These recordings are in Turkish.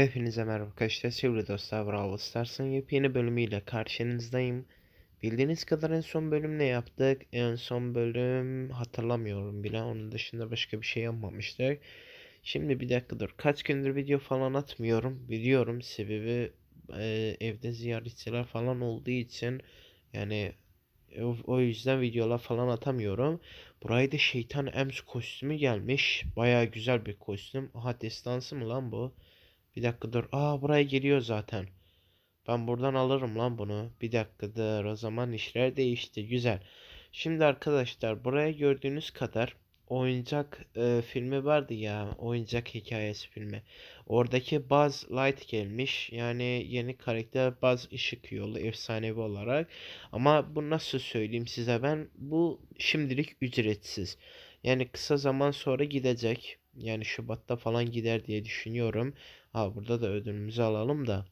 Hepinize merhaba arkadaşlar. Sevgili dostlar Brawl Stars'ın yepyeni bölümüyle karşınızdayım. Bildiğiniz kadar en son bölüm ne yaptık? En son bölüm hatırlamıyorum bile. Onun dışında başka bir şey yapmamıştık. Şimdi bir dakika dur. Kaç gündür video falan atmıyorum. Biliyorum sebebi e, evde ziyaretçiler falan olduğu için yani o, o yüzden videolar falan atamıyorum. Buraya da şeytan Ems kostümü gelmiş. Baya güzel bir kostüm. Aha destansı mı lan bu? Bir dakika dur. Aa buraya geliyor zaten. Ben buradan alırım lan bunu. Bir dakikadır. O zaman işler değişti. Güzel. Şimdi arkadaşlar buraya gördüğünüz kadar oyuncak e, filmi vardı ya. Oyuncak hikayesi filmi. Oradaki Buzz Light gelmiş. Yani yeni karakter Buzz Işık Yolu efsanevi olarak. Ama bu nasıl söyleyeyim size ben? Bu şimdilik ücretsiz. Yani kısa zaman sonra gidecek. Yani Şubat'ta falan gider diye düşünüyorum. Ha burada da ödülümüzü alalım da.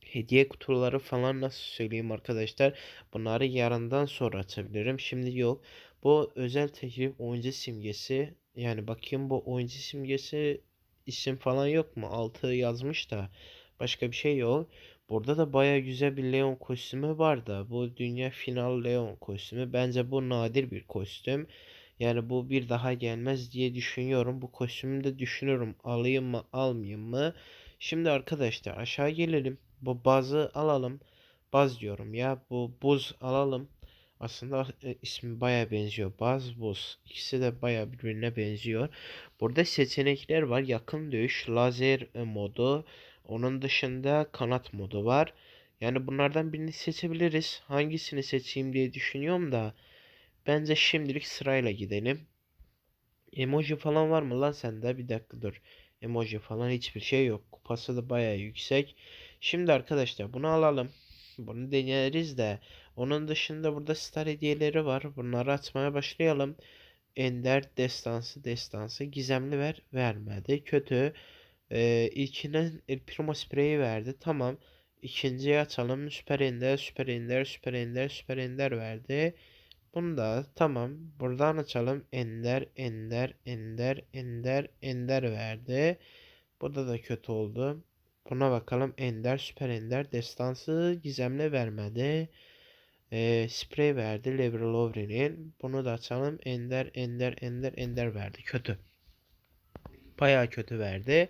Hediye kutuları falan nasıl söyleyeyim arkadaşlar. Bunları yarından sonra açabilirim. Şimdi yok. Bu özel teklif oyuncu simgesi. Yani bakayım bu oyuncu simgesi isim falan yok mu? Altı yazmış da. Başka bir şey yok. Burada da baya güzel bir Leon kostümü var da. Bu dünya final Leon kostümü. Bence bu nadir bir kostüm. Yani bu bir daha gelmez diye düşünüyorum. Bu kostümü de düşünüyorum. Alayım mı almayayım mı? Şimdi arkadaşlar aşağı gelelim. Bu bazı alalım. Baz diyorum ya. Bu buz alalım. Aslında e, ismi baya benziyor. Baz buz. İkisi de baya birbirine benziyor. Burada seçenekler var. Yakın dövüş, lazer e, modu. Onun dışında kanat modu var. Yani bunlardan birini seçebiliriz. Hangisini seçeyim diye düşünüyorum da. Bence şimdilik sırayla gidelim. Emoji falan var mı lan sende? Bir dakika dur. Emoji falan hiçbir şey yok. Kupası da bayağı yüksek. Şimdi arkadaşlar bunu alalım. Bunu deneriz de. Onun dışında burada star hediyeleri var. Bunları açmaya başlayalım. Ender destansı destansı. Gizemli ver vermedi. Kötü. Ee, ilkine El Primo spreyi verdi. Tamam. İkinciye açalım. Süper Ender, Süper Ender, Süper Ender, Süper Ender verdi. Bunu da tamam. Buradan açalım. Ender, Ender, Ender, Ender, Ender verdi. Burada da kötü oldu. Buna bakalım. Ender, Süper Ender, Destansı gizemle vermedi. Ee, sprey verdi. Lever Lovren'in. Bunu da açalım. Ender, Ender, Ender, Ender verdi. Kötü. Bayağı kötü verdi.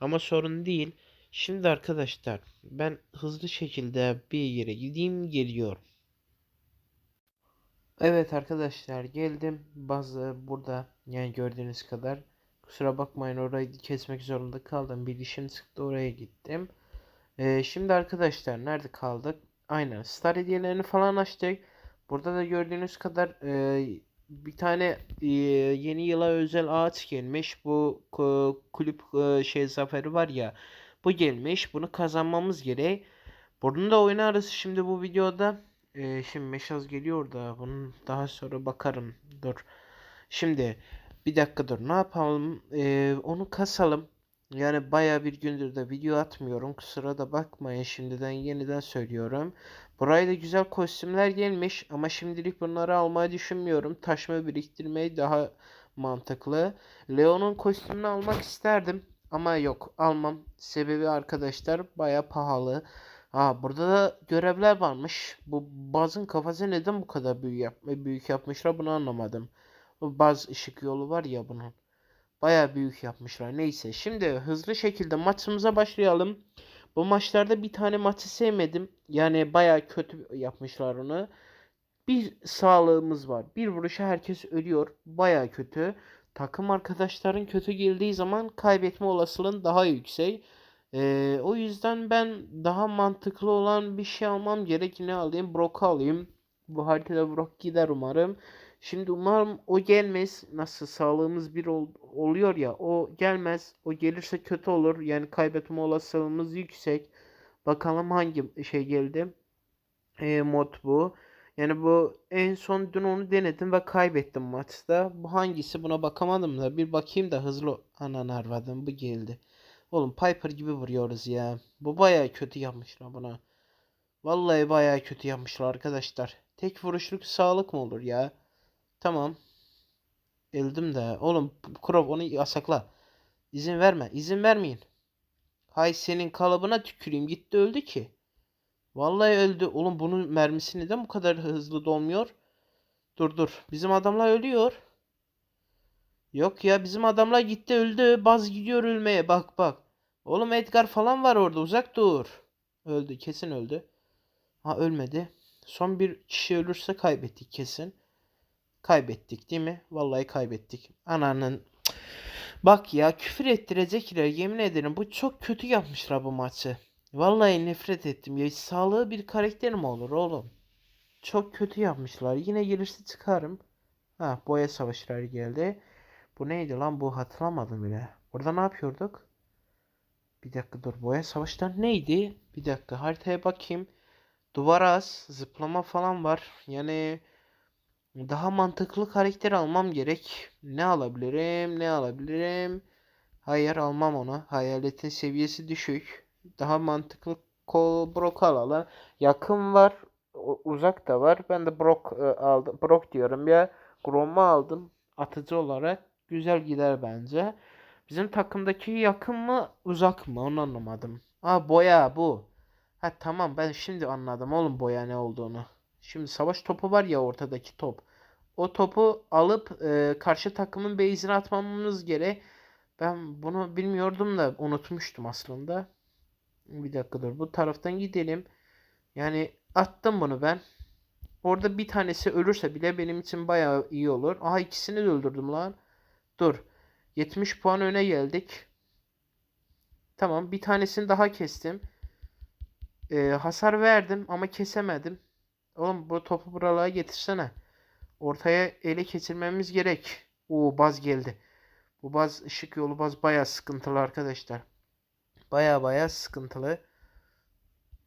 Ama sorun değil. Şimdi arkadaşlar ben hızlı şekilde bir yere gideyim geliyorum. Evet arkadaşlar geldim. Bazı burada yani gördüğünüz kadar. Kusura bakmayın orayı kesmek zorunda kaldım. Bir işim çıktı oraya gittim. Ee, şimdi arkadaşlar nerede kaldık? Aynen star hediyelerini falan açtık. Burada da gördüğünüz kadar e, bir tane e, yeni yıla özel ağaç gelmiş. Bu ku- kulüp e, şey zaferi var ya. Bu gelmiş. Bunu kazanmamız gerek. Bunun da oynarız şimdi bu videoda. Ee, şimdi meşaz geliyor da bunun daha sonra bakarım. Dur. Şimdi bir dakika dur. Ne yapalım? Ee, onu kasalım. Yani baya bir gündür de video atmıyorum. Kusura da bakmayın şimdiden yeniden söylüyorum. Buraya da güzel kostümler gelmiş ama şimdilik bunları almayı düşünmüyorum. Taşma biriktirmeyi daha mantıklı. Leon'un kostümünü almak isterdim ama yok almam. Sebebi arkadaşlar baya pahalı. Aa burada da görevler varmış. Bu bazın kafası neden bu kadar büyük, yap büyük yapmışlar bunu anlamadım. Bu baz ışık yolu var ya bunun. Baya büyük yapmışlar. Neyse şimdi hızlı şekilde maçımıza başlayalım. Bu maçlarda bir tane maçı sevmedim. Yani baya kötü yapmışlar onu. Bir sağlığımız var. Bir vuruşa herkes ölüyor. Baya kötü. Takım arkadaşların kötü geldiği zaman kaybetme olasılığın daha yüksek. Ee, o yüzden ben daha mantıklı olan bir şey almam gerek. Ne alayım? Brock'u alayım. Bu haritada Brock gider umarım. Şimdi umarım o gelmez. Nasıl sağlığımız bir ol- oluyor ya. O gelmez. O gelirse kötü olur. Yani kaybetme olasılığımız yüksek. Bakalım hangi şey geldi. Ee, mod bu. Yani bu en son dün onu denedim ve kaybettim maçta. Bu hangisi buna bakamadım da bir bakayım da hızlı anan arvadım bu geldi. Oğlum Piper gibi vuruyoruz ya. Bu baya kötü yapmışlar buna. Vallahi baya kötü yapmışlar arkadaşlar. Tek vuruşluk sağlık mı olur ya? Tamam. Eldim de. Oğlum Krov onu yasakla. İzin verme. İzin vermeyin. Hay senin kalıbına tüküreyim. Gitti öldü ki. Vallahi öldü. Oğlum bunun mermisi neden bu kadar hızlı dolmuyor? Dur dur. Bizim adamlar ölüyor. Yok ya bizim adamlar gitti öldü. Baz gidiyor ölmeye. Bak bak. Oğlum Edgar falan var orada. Uzak dur. Öldü. Kesin öldü. Ha ölmedi. Son bir kişi ölürse kaybettik kesin. Kaybettik değil mi? Vallahi kaybettik. Ananın. Bak ya küfür ettirecekler yemin ederim. Bu çok kötü yapmışlar bu maçı. Vallahi nefret ettim. Ya sağlığı bir karakter mi olur oğlum? Çok kötü yapmışlar. Yine gelirse çıkarım. Ha boya savaşları geldi. Bu neydi lan bu hatırlamadım bile. Orada ne yapıyorduk? Bir dakika dur boya savaşları neydi? Bir dakika haritaya bakayım. Duvar az, zıplama falan var. Yani daha mantıklı karakter almam gerek. Ne alabilirim? Ne alabilirim? Hayır almam onu. Hayaletin seviyesi düşük. Daha mantıklı kol Brock alalım. Yakın var. Uzak da var. Ben de Brock e, aldım. Brock diyorum ya. Grom'u aldım. Atıcı olarak. Güzel gider bence. Bizim takımdaki yakın mı uzak mı onu anlamadım. Aa boya bu. Ha tamam ben şimdi anladım oğlum boya ne olduğunu. Şimdi savaş topu var ya ortadaki top. O topu alıp e, karşı takımın base'ine atmamız gerek. Ben bunu bilmiyordum da unutmuştum aslında. Bir dakika dur. Bu taraftan gidelim. Yani attım bunu ben. Orada bir tanesi ölürse bile benim için bayağı iyi olur. Aha ikisini de öldürdüm lan. Dur. 70 puan öne geldik. Tamam bir tanesini daha kestim. Ee, hasar verdim ama kesemedim. Oğlum bu topu buralara getirsene. Ortaya ele geçirmemiz gerek. Oo baz geldi. Bu baz ışık yolu baz bayağı sıkıntılı arkadaşlar. Bayağı bayağı sıkıntılı.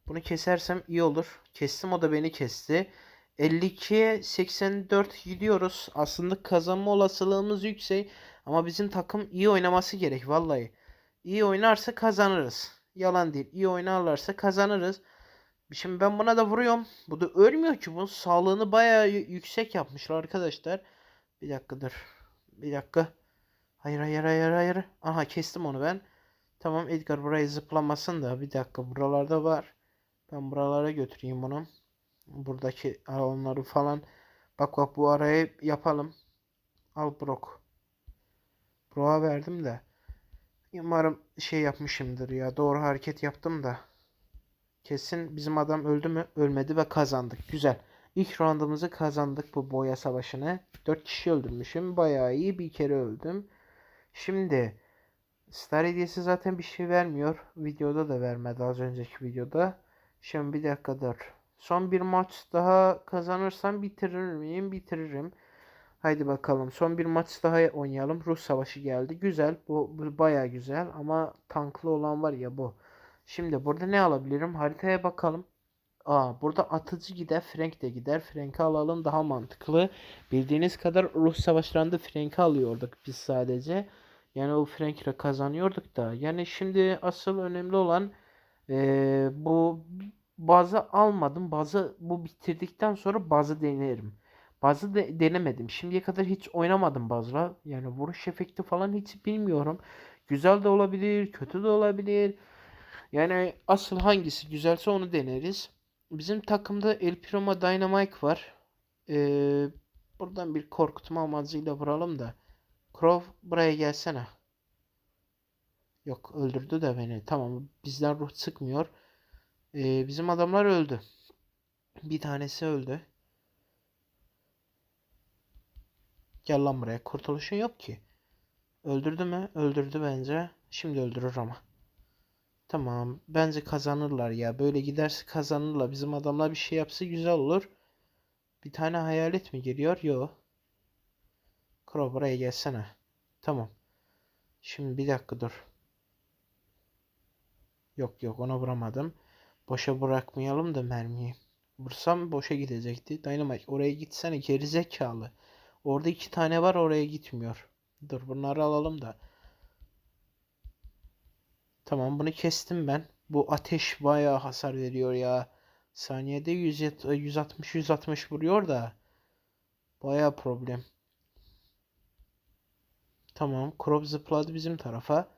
Bunu kesersem iyi olur. Kestim o da beni kesti. 52'ye 84 gidiyoruz. Aslında kazanma olasılığımız yüksek. Ama bizim takım iyi oynaması gerek vallahi. İyi oynarsa kazanırız. Yalan değil. İyi oynarlarsa kazanırız. Şimdi ben buna da vuruyorum. Bu da ölmüyor ki. Bunun sağlığını bayağı yüksek yapmışlar arkadaşlar. Bir dakika dur. Bir dakika. Hayır hayır hayır hayır. Aha kestim onu ben. Tamam Edgar burayı zıplamasın da. Bir dakika buralarda var. Ben buralara götüreyim bunu. Buradaki alanları falan. Bak bak bu arayı yapalım. Al Brock. Brock'a verdim de. Umarım şey yapmışımdır ya. Doğru hareket yaptım da. Kesin bizim adam öldü mü? Ölmedi ve kazandık. Güzel. İlk roundumuzu kazandık bu boya savaşını. 4 kişi öldürmüşüm. Bayağı iyi. Bir kere öldüm. Şimdi Star hediyesi zaten bir şey vermiyor. Videoda da vermedi az önceki videoda. Şimdi bir dakika dur. Son bir maç daha kazanırsam bitirir miyim? Bitiririm. Haydi bakalım. Son bir maç daha oynayalım. Rus savaşı geldi. Güzel. Bu, bu bayağı güzel ama tanklı olan var ya bu. Şimdi burada ne alabilirim? Haritaya bakalım. Aa, burada atıcı gider, Frank de gider. Frank'i alalım daha mantıklı. Bildiğiniz kadar Rus savaşlarında Frank'i alıyorduk biz sadece. Yani o Frank'le kazanıyorduk da. Yani şimdi asıl önemli olan eee, bu bazı almadım. Bazı bu bitirdikten sonra bazı denerim. Bazı de, denemedim. Şimdiye kadar hiç oynamadım bazla. Yani vuruş efekti falan hiç bilmiyorum. Güzel de olabilir, kötü de olabilir. Yani asıl hangisi güzelse onu deneriz. Bizim takımda El Primo Dynamite var. Ee, buradan bir korkutma amacıyla vuralım da. Crow buraya gelsene. Yok öldürdü de beni. Tamam bizden ruh sıkmıyor. Ee, bizim adamlar öldü. Bir tanesi öldü. Gel lan buraya. Kurtuluşun yok ki. Öldürdü mü? Öldürdü bence. Şimdi öldürür ama. Tamam. Bence kazanırlar ya. Böyle giderse kazanırlar. Bizim adamlar bir şey yapsa güzel olur. Bir tane hayalet mi geliyor? Yo. Crow buraya gelsene. Tamam. Şimdi bir dakika dur. Yok yok ona vuramadım. Boşa bırakmayalım da mermiyi. Vursam boşa gidecekti. Dynamite oraya gitsene gerizekalı. Orada iki tane var oraya gitmiyor. Dur bunları alalım da. Tamam bunu kestim ben. Bu ateş bayağı hasar veriyor ya. Saniyede 160 160 vuruyor da. Bayağı problem. Tamam. Crop zıpladı bizim tarafa.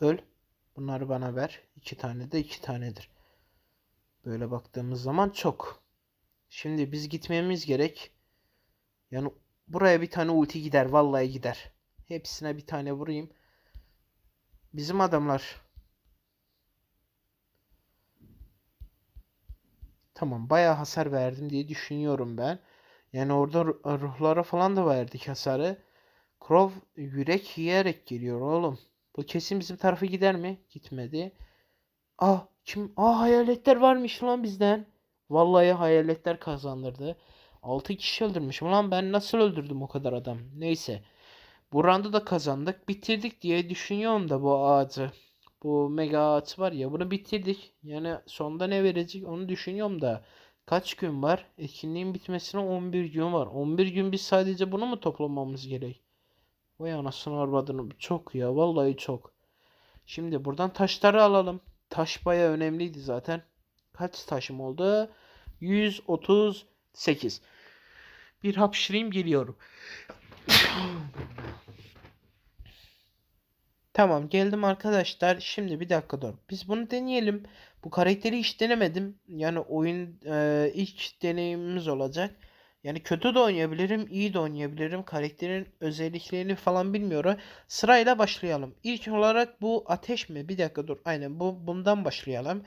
Öl. Bunları bana ver. İki tane de iki tanedir. Böyle baktığımız zaman çok. Şimdi biz gitmemiz gerek. Yani buraya bir tane ulti gider. Vallahi gider. Hepsine bir tane vurayım. Bizim adamlar. Tamam bayağı hasar verdim diye düşünüyorum ben. Yani orada ruh- ruhlara falan da verdik hasarı. Crow yürek yiyerek geliyor oğlum. Bu kesin bizim tarafa gider mi? Gitmedi. Ah kim? Ah hayaletler varmış lan bizden. Vallahi hayaletler kazandırdı. 6 kişi öldürmüşüm lan ben nasıl öldürdüm o kadar adam. Neyse. Bu round'u da kazandık. Bitirdik diye düşünüyorum da bu ağacı. Bu mega ağaç var ya bunu bitirdik. Yani sonda ne verecek onu düşünüyorum da. Kaç gün var? Etkinliğin bitmesine 11 gün var. 11 gün biz sadece bunu mu toplamamız gerek? Vay anasını arvadını. Çok ya vallahi çok. Şimdi buradan taşları alalım. Taş baya önemliydi zaten. Kaç taşım oldu? 138. Bir hapşırayım geliyorum. Tamam geldim arkadaşlar. Şimdi bir dakika dur. Biz bunu deneyelim. Bu karakteri hiç denemedim. Yani oyun e, ilk deneyimimiz olacak. Yani kötü de oynayabilirim, iyi de oynayabilirim. Karakterin özelliklerini falan bilmiyorum. Sırayla başlayalım. İlk olarak bu ateş mi? Bir dakika dur. Aynen bu bundan başlayalım.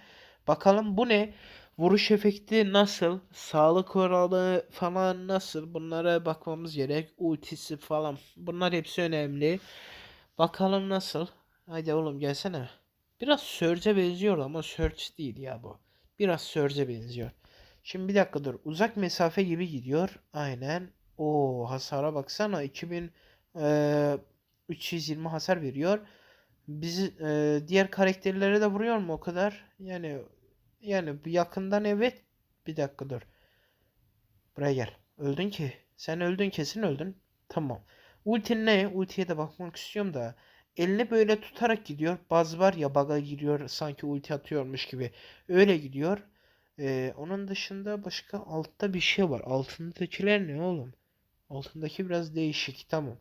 Bakalım bu ne? Vuruş efekti nasıl? Sağlık oranı falan nasıl? Bunlara bakmamız gerek. Ultisi falan. Bunlar hepsi önemli. Bakalım nasıl? Haydi oğlum gelsene. Biraz Surge'e benziyor ama Surge değil ya bu. Biraz Surge'e benziyor. Şimdi bir dakika dur. Uzak mesafe gibi gidiyor. Aynen. O hasara baksana. 2000 eee, 320 hasar veriyor. Biz eee, diğer karakterlere de vuruyor mu o kadar? Yani yani yakından evet. Bir dakika dur. Buraya gel. Öldün ki. Sen öldün kesin öldün. Tamam. Ultin ne? Ultiye de bakmak istiyorum da. Elini böyle tutarak gidiyor. Baz var ya baga giriyor sanki ulti atıyormuş gibi. Öyle gidiyor. Ee, onun dışında başka altta bir şey var. Altındakiler ne oğlum? Altındaki biraz değişik. Tamam.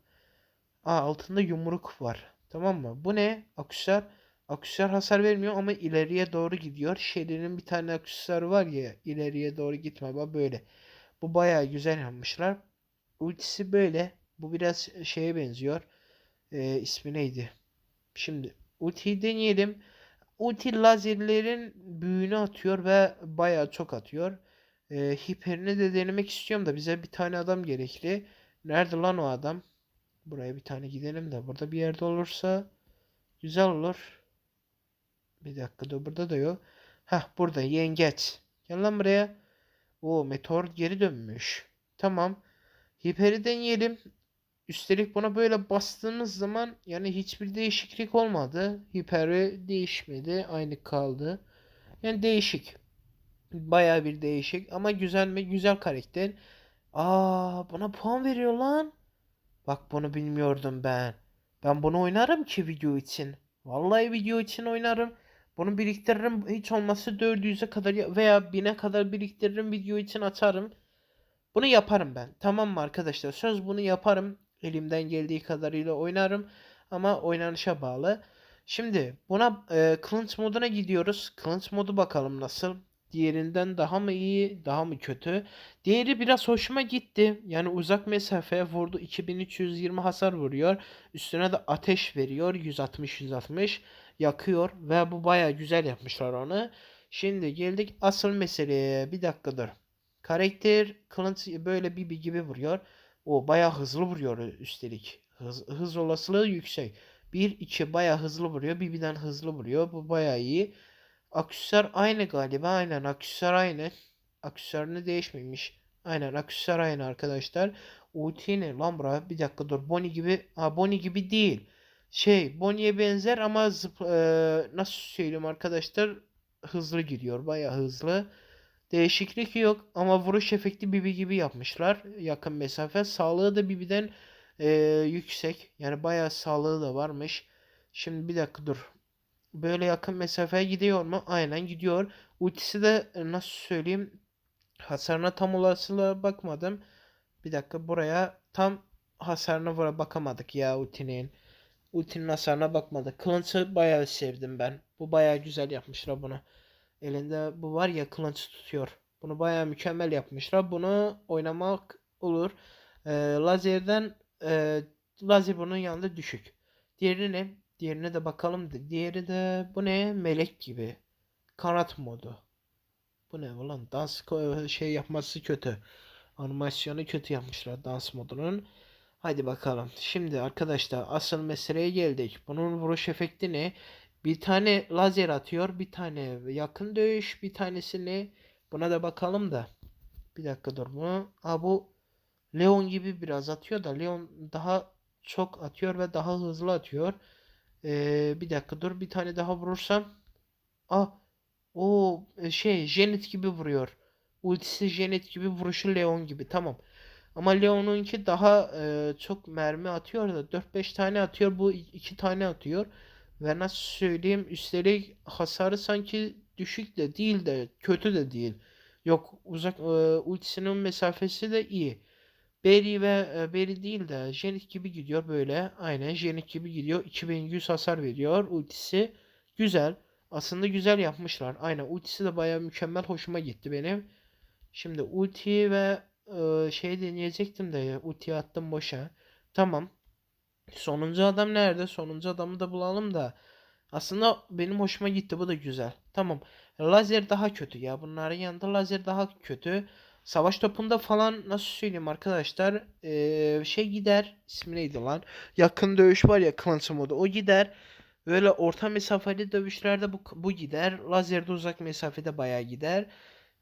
Aa altında yumruk var. Tamam mı? Bu ne? Aksesuar. Aksesuar hasar vermiyor ama ileriye doğru gidiyor. Şerinin bir tane aksesuarı var ya ileriye doğru gitme. Bak böyle. Bu bayağı güzel yapmışlar. Ultisi böyle. Bu biraz şeye benziyor. Ee, ismi neydi? Şimdi ultiyi deneyelim. Ulti lazerlerin büyüğünü atıyor ve bayağı çok atıyor. Ee, hiperini de denemek istiyorum da bize bir tane adam gerekli. Nerede lan o adam? Buraya bir tane gidelim de burada bir yerde olursa güzel olur. Bir dakika da burada da yok. Hah burada yengeç. Gel lan buraya. O meteor geri dönmüş. Tamam. Hiperi deneyelim. Üstelik buna böyle bastığımız zaman yani hiçbir değişiklik olmadı. Hiperi değişmedi. Aynı kaldı. Yani değişik. Bayağı bir değişik ama güzel mi? Güzel karakter. Aa buna puan veriyor lan. Bak bunu bilmiyordum ben. Ben bunu oynarım ki video için. Vallahi video için oynarım. Bunu biriktiririm. Hiç olmazsa 400'e kadar ya- veya 1000'e kadar biriktiririm. Video için atarım. Bunu yaparım ben. Tamam mı arkadaşlar? Söz bunu yaparım. Elimden geldiği kadarıyla oynarım. Ama oynanışa bağlı. Şimdi buna e, Clinch moduna gidiyoruz. Clinch modu bakalım nasıl. Diğerinden daha mı iyi, daha mı kötü? Diğeri biraz hoşuma gitti. Yani uzak mesafeye vurdu. 2320 hasar vuruyor. Üstüne de ateş veriyor. 160-160 yakıyor. Ve bu baya güzel yapmışlar onu. Şimdi geldik asıl meseleye. Bir dakika dur. Karakter Clint böyle Bibi gibi vuruyor. O baya hızlı vuruyor üstelik. Hız, hız olasılığı yüksek. 1-2 baya hızlı vuruyor. Bibi'den hızlı vuruyor. Bu baya iyi. Aksesuar aynı galiba. Aynen aksesuar aynı. Aksesuarını değişmemiş. Aynen aksesuar aynı arkadaşlar. Ulti ne lan bura? Bir dakika dur. Bonnie gibi. Ha Bonnie gibi değil. Şey Bonnie'ye benzer ama zıp, eee, nasıl söyleyeyim arkadaşlar? Hızlı gidiyor. Baya hızlı. Değişiklik yok ama vuruş efekti Bibi gibi yapmışlar. Yakın mesafe. Sağlığı da Bibi'den eee, yüksek. Yani bayağı sağlığı da varmış. Şimdi bir dakika dur. Böyle yakın mesafeye gidiyor mu? Aynen gidiyor. Ultisi de e, nasıl söyleyeyim? Hasarına tam olasılığa bakmadım. Bir dakika buraya tam hasarına vura bakamadık ya ultinin. Ultinin hasarına bakmadı. Kılıncı bayağı sevdim ben. Bu bayağı güzel yapmışlar bunu. Elinde bu var ya kılıç tutuyor. Bunu bayağı mükemmel yapmışlar. Bunu oynamak olur. Ee, lazerden e, lazer bunun yanında düşük. Diğeri ne? Diğerine de bakalım. Diğeri de bu ne? Melek gibi. Kanat modu. Bu ne ulan? Dans şey yapması kötü. Animasyonu kötü yapmışlar dans modunun. Hadi bakalım. Şimdi arkadaşlar asıl meseleye geldik. Bunun vuruş efekti ne? Bir tane lazer atıyor, bir tane yakın dövüş, bir tanesini buna da bakalım da. Bir dakika dur bunu. Aa bu Leon gibi biraz atıyor da Leon daha çok atıyor ve daha hızlı atıyor. Ee, bir dakika dur bir tane daha vurursam. Aa o şey Janet gibi vuruyor. Ultisi Janet gibi vuruşu Leon gibi tamam. Ama Leon'unki daha e, çok mermi atıyor da 4-5 tane atıyor bu 2 tane atıyor. Ve nasıl söyleyeyim üstelik hasarı sanki düşük de değil de kötü de değil. Yok uzak e, ultisinin mesafesi de iyi. Berry ve e, Berry değil de Jenik gibi gidiyor böyle. Aynen Jenik gibi gidiyor. 2100 hasar veriyor. Ultisi güzel. Aslında güzel yapmışlar. Aynen ultisi de baya mükemmel hoşuma gitti benim. Şimdi ulti ve şey deneyecektim de ya, ultiyi attım boşa. Tamam. Sonuncu adam nerede? Sonuncu adamı da bulalım da. Aslında benim hoşuma gitti. Bu da güzel. Tamam. Lazer daha kötü ya. Bunların yanında lazer daha kötü. Savaş topunda falan nasıl söyleyeyim arkadaşlar. Ee, şey gider. İsmi neydi lan? Yakın dövüş var ya kılıç modu. O gider. Böyle orta mesafeli dövüşlerde bu, bu gider. Lazerde uzak mesafede bayağı gider.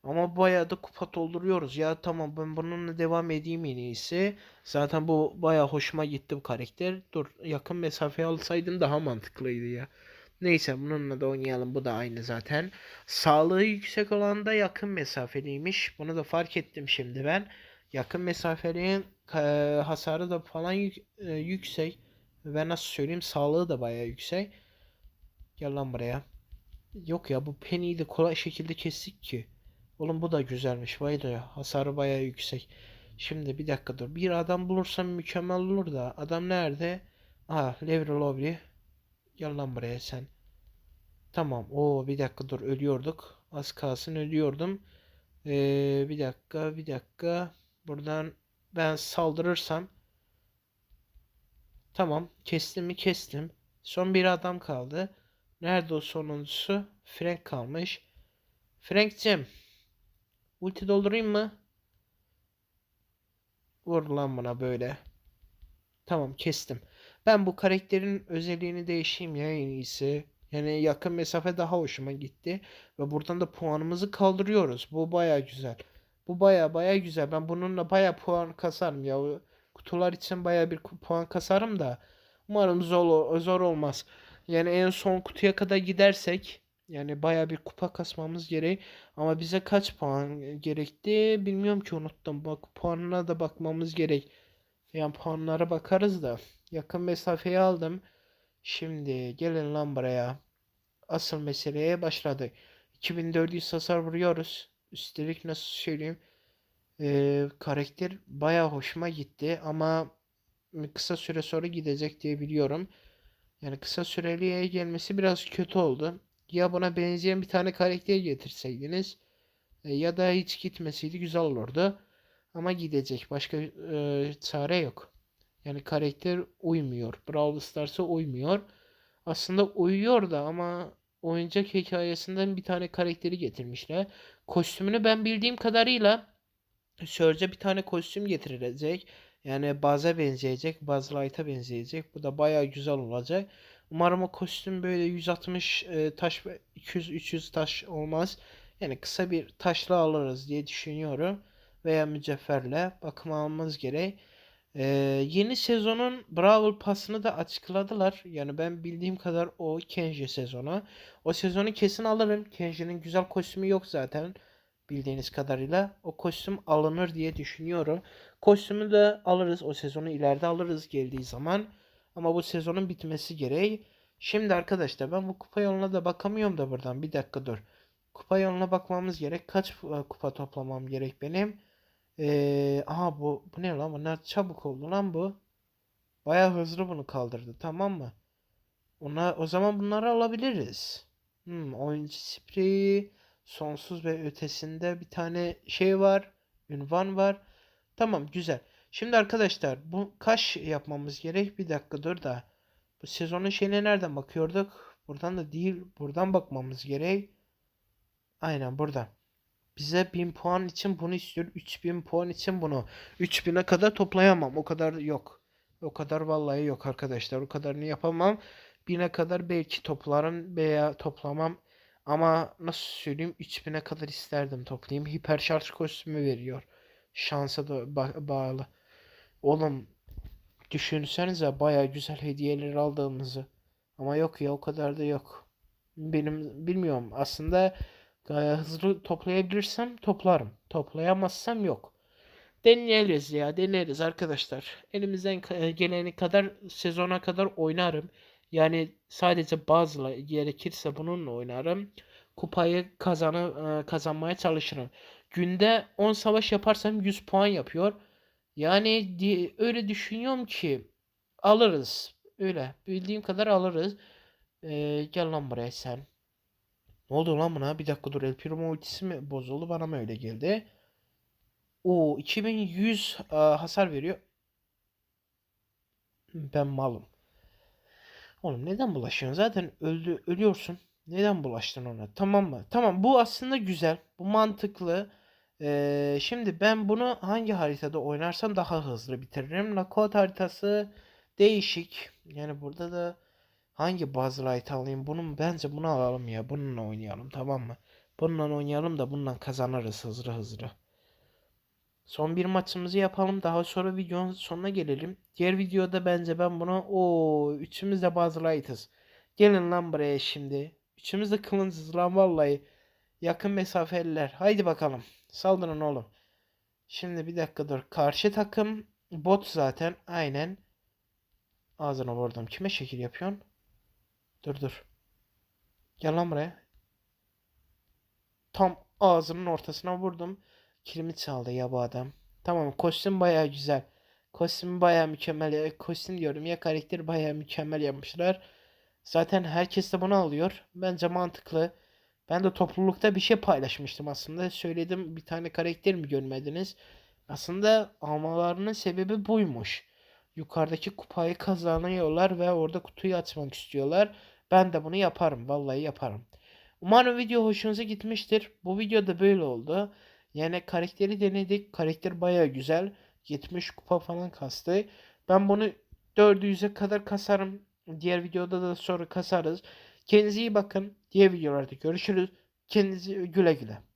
Ama bayağı da kupa dolduruyoruz. Ya tamam ben bununla devam edeyim en iyisi. Zaten bu bayağı hoşuma gitti bu karakter. Dur yakın mesafeye alsaydım daha mantıklıydı ya. Neyse bununla da oynayalım. Bu da aynı zaten. Sağlığı yüksek olan da yakın mesafeliymiş. Bunu da fark ettim şimdi ben. Yakın mesafeliğin e, hasarı da falan yük- e, yüksek. Ve nasıl söyleyeyim sağlığı da bayağı yüksek. Gel lan buraya. Yok ya bu Penny'yi de kolay şekilde kestik ki. Oğlum bu da güzelmiş. Vay da hasarı bayağı yüksek. Şimdi bir dakika dur. Bir adam bulursam mükemmel olur da. Adam nerede? Aha Level Lobby. Gel lan buraya sen. Tamam. Oo bir dakika dur ölüyorduk. Az kalsın ölüyordum. Ee, bir dakika bir dakika. Buradan ben saldırırsam. Tamam. Kestim mi kestim. Son bir adam kaldı. Nerede o sonuncusu? Frank kalmış. Frank'cim. Ulti doldurayım mı? Vur lan bana böyle. Tamam kestim. Ben bu karakterin özelliğini değişeyim ya en iyisi. Yani yakın mesafe daha hoşuma gitti. Ve buradan da puanımızı kaldırıyoruz. Bu baya güzel. Bu baya baya güzel. Ben bununla baya puan kasarım ya. Kutular için baya bir puan kasarım da. Umarım zor, zor olmaz. Yani en son kutuya kadar gidersek yani baya bir kupa kasmamız gerek. Ama bize kaç puan gerekti bilmiyorum ki unuttum. Bak puanına da bakmamız gerek. Yani puanlara bakarız da. Yakın mesafeyi aldım. Şimdi gelin lan buraya. Asıl meseleye başladık. 2400 hasar vuruyoruz. Üstelik nasıl söyleyeyim. Ee, karakter baya hoşuma gitti ama kısa süre sonra gidecek diye biliyorum. Yani kısa süreliğe gelmesi biraz kötü oldu. Ya buna benzeyen bir tane karakter getirseydiniz e, ya da hiç gitmeseydi güzel olurdu. Ama gidecek. Başka e, çare yok. Yani karakter uymuyor. Brawl Stars'a uymuyor. Aslında uyuyor da ama oyuncak hikayesinden bir tane karakteri getirmişler. Kostümünü ben bildiğim kadarıyla Surge'a bir tane kostüm getirilecek. Yani Buzz'a benzeyecek. Buzz Light'a benzeyecek. Bu da bayağı güzel olacak. Umarım o kostüm böyle 160 e, taş ve 200-300 taş olmaz. Yani kısa bir taşla alırız diye düşünüyorum. Veya mücevherle bakım almamız gerek. Ee, yeni sezonun Brawl Pass'ını da açıkladılar. Yani ben bildiğim kadar o Kenji sezonu. O sezonu kesin alırım. Kenji'nin güzel kostümü yok zaten. Bildiğiniz kadarıyla. O kostüm alınır diye düşünüyorum. Kostümü de alırız. O sezonu ileride alırız geldiği zaman. Ama bu sezonun bitmesi gereği. Şimdi arkadaşlar ben bu kupa yoluna da bakamıyorum da buradan. Bir dakika dur. Kupa yoluna bakmamız gerek. Kaç e, kupa toplamam gerek benim? Ee, aha bu bu ne lan? Bu ne çabuk oldu lan bu. Bayağı hızlı bunu kaldırdı. Tamam mı? Ona o zaman bunları alabiliriz. Hmm, oyuncu spreyi, sonsuz ve ötesinde bir tane şey var. Ünvan var. Tamam güzel. Şimdi arkadaşlar bu kaç yapmamız gerek? Bir dakika dur da. Bu sezonun şeyine nereden bakıyorduk? Buradan da değil. Buradan bakmamız gerek. Aynen buradan. Bize 1000 puan için bunu istiyor. 3000 puan için bunu. 3000'e kadar toplayamam. O kadar yok. O kadar vallahi yok arkadaşlar. O kadarını yapamam. 1000'e kadar belki toplarım veya toplamam. Ama nasıl söyleyeyim 3000'e kadar isterdim toplayayım. Hiper şarj kostümü veriyor. Şansa da ba- bağlı. Oğlum düşünsenize baya güzel hediyeler aldığımızı. Ama yok ya o kadar da yok. Benim bilmiyorum. Aslında gayet hızlı toplayabilirsem toplarım. Toplayamazsam yok. Deneyeriz ya deneriz arkadaşlar. Elimizden ka- geleni kadar sezona kadar oynarım. Yani sadece bazıla gerekirse bununla oynarım. Kupayı kazanı e, kazanmaya çalışırım. Günde 10 savaş yaparsam 100 puan yapıyor. Yani öyle düşünüyorum ki alırız. Öyle bildiğim kadar alırız. Ee, gel lan buraya sen. Ne oldu lan buna? Bir dakika dur. El Primo ultisi mi bozuldu? Bana mı öyle geldi? O 2100 e, hasar veriyor. Ben malım. Oğlum neden bulaşıyorsun? Zaten öldü, ölüyorsun. Neden bulaştın ona? Tamam mı? Tamam bu aslında güzel. Bu mantıklı. Ee, şimdi ben bunu hangi haritada oynarsam daha hızlı bitiririm. Nakot haritası değişik. Yani burada da hangi Buzzlight alayım? Bunun bence bunu alalım ya. Bununla oynayalım tamam mı? Bununla oynayalım da bundan kazanırız hızlı hızlı. Son bir maçımızı yapalım. Daha sonra videonun sonuna gelelim. Diğer videoda bence ben bunu o üçümüz de Buzzlight'ız. Gelin lan buraya şimdi. Üçümüz de kılıncız lan vallahi. Yakın mesafeliler. Haydi bakalım. Saldırın oğlum. Şimdi bir dakika dur. Karşı takım bot zaten. Aynen. Ağzına vurdum. Kime şekil yapıyorsun? Dur dur. Gel lan buraya. Tam ağzının ortasına vurdum. Kilimi çaldı ya bu adam. Tamam kostüm baya güzel. Kostüm baya mükemmel. ya- Kostüm diyorum ya karakteri baya mükemmel yapmışlar. Zaten herkes de bunu alıyor. Bence mantıklı. Ben de toplulukta bir şey paylaşmıştım aslında. Söyledim bir tane karakter mi görmediniz? Aslında almalarının sebebi buymuş. Yukarıdaki kupayı kazanıyorlar ve orada kutuyu açmak istiyorlar. Ben de bunu yaparım. Vallahi yaparım. Umarım video hoşunuza gitmiştir. Bu videoda böyle oldu. Yani karakteri denedik. Karakter baya güzel. 70 kupa falan kastı. Ben bunu 400'e kadar kasarım. Diğer videoda da sonra kasarız. Kendinize iyi bakın. Diğer videolarda görüşürüz. Kendinize güle güle.